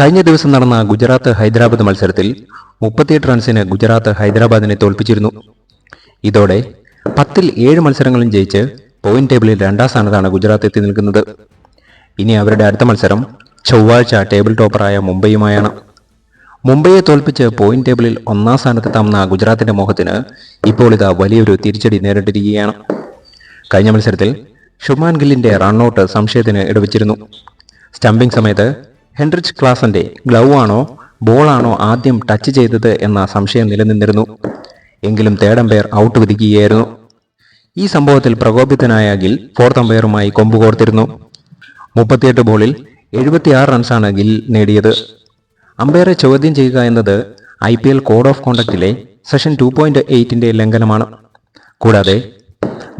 കഴിഞ്ഞ ദിവസം നടന്ന ഗുജറാത്ത് ഹൈദരാബാദ് മത്സരത്തിൽ മുപ്പത്തിയെട്ട് റൺസിന് ഗുജറാത്ത് ഹൈദരാബാദിനെ തോൽപ്പിച്ചിരുന്നു. ഇതോടെ പത്തിൽ ഏഴ് മത്സരങ്ങളും ജയിച്ച് പോയിന്റ് ടേബിളിൽ രണ്ടാം സ്ഥാനത്താണ് ഗുജറാത്ത് എത്തി നിൽക്കുന്നത്. ഇനി അവരുടെ അടുത്ത മത്സരം ചൊവ്വാഴ്ച ടേബിൾ ടോപ്പറായ മുംബൈയുമായാണ്. മുംബൈയെ തോൽപ്പിച്ച് പോയിന്റ് ടേബിളിൽ ഒന്നാം സ്ഥാനത്തെത്താമെന്ന ഗുജറാത്തിന്റെ മോഹത്തിന് ഇപ്പോൾ ഇതാ വലിയൊരു തിരിച്ചടി നേരിട്ടിരിക്കുകയാണ്. കഴിഞ്ഞ മത്സരത്തിൽ ഷുമാൻ ഗില്ലിന്റെ റൺഔട്ട് സംശയത്തിന് ഇടവച്ചിരുന്നു. സ്റ്റംപിംഗ് സമയത്ത് ഹെൻറിച്ച് ക്ലാസന്റെ ഗ്ലൗ ആണോ ബോളാണോ ആദ്യം ടച്ച് ചെയ്തത് എന്ന സംശയം നിലനിന്നിരുന്നു. എങ്കിലും തേർഡ് അമ്പയർ ഔട്ട് വിധിക്കുകയായിരുന്നു. ഈ സംഭവത്തിൽ പ്രകോപിതനായ ഗിൽ ഫോർത്ത് അമ്പയറുമായി കൊമ്പ് കോർത്തിരുന്നു. മുപ്പത്തിയെട്ട് ബോളിൽ എഴുപത്തിയാറ് റൺസാണ് ഗിൽ നേടിയത്. അമ്പയറെ ചോദ്യം ചെയ്യുക എന്നത് I P L code of കോണ്ടക്റ്റിലെ section two point എയ്റ്റിന്റെ ലംഘനമാണ്. കൂടാതെ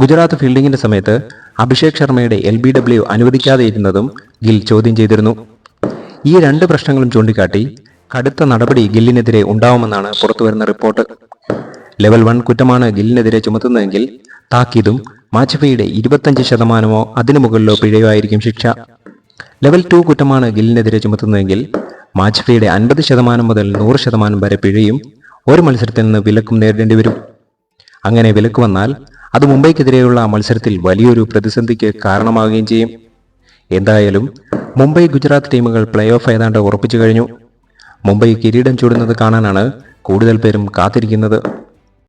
ഗുജറാത്ത് ഫീൽഡിംഗിന്റെ സമയത്ത് അഭിഷേക് ശർമ്മയുടെ എൽ ബി ഡബ്ല്യു അനുവദിക്കാതെ ഇരുന്നതും ഗിൽ ചോദ്യം ചെയ്തിരുന്നു. ഈ രണ്ട് പ്രശ്നങ്ങളും ചൂണ്ടിക്കാട്ടി കടുത്ത നടപടി ഗില്ലിനെതിരെ ഉണ്ടാവുമെന്നാണ് പുറത്തുവരുന്ന റിപ്പോർട്ട്. ലെവൽ വൺ കുറ്റമാണ് ഗില്ലിനെതിരെ ചുമത്തുന്നതെങ്കിൽ താക്കീതും മാച്ചഫയുടെ ഇരുപത്തഞ്ച് ശതമാനമോ അതിനു മുകളിലോ പിഴയോ ആയിരിക്കും ശിക്ഷ. ലെവൽ ടു കുറ്റമാണ് ഗില്ലിനെതിരെ ചുമത്തുന്നതെങ്കിൽ മാച്ചഫയുടെ അൻപത് ശതമാനം മുതൽ നൂറ് ശതമാനം വരെ പിഴയും ഒരു മത്സരത്തിൽ നിന്ന് വിലക്കും നേരിടേണ്ടി വരും. അങ്ങനെ വിലക്ക് വന്നാൽ അത് മുംബൈക്കെതിരെയുള്ള മത്സരത്തിൽ വലിയൊരു പ്രതിസന്ധിക്ക് കാരണമാവുകയും ചെയ്യും. എന്തായാലും മുംബൈ ഗുജറാത്ത് ടീമുകൾ പ്ലേ ഓഫ് ഏതാണ്ട് ഉറപ്പിച്ചു കഴിഞ്ഞു. മുംബൈ കിരീടം ചൂടുന്നത് കാണാനാണ് കൂടുതൽ പേരും കാത്തിരിക്കുന്നത്.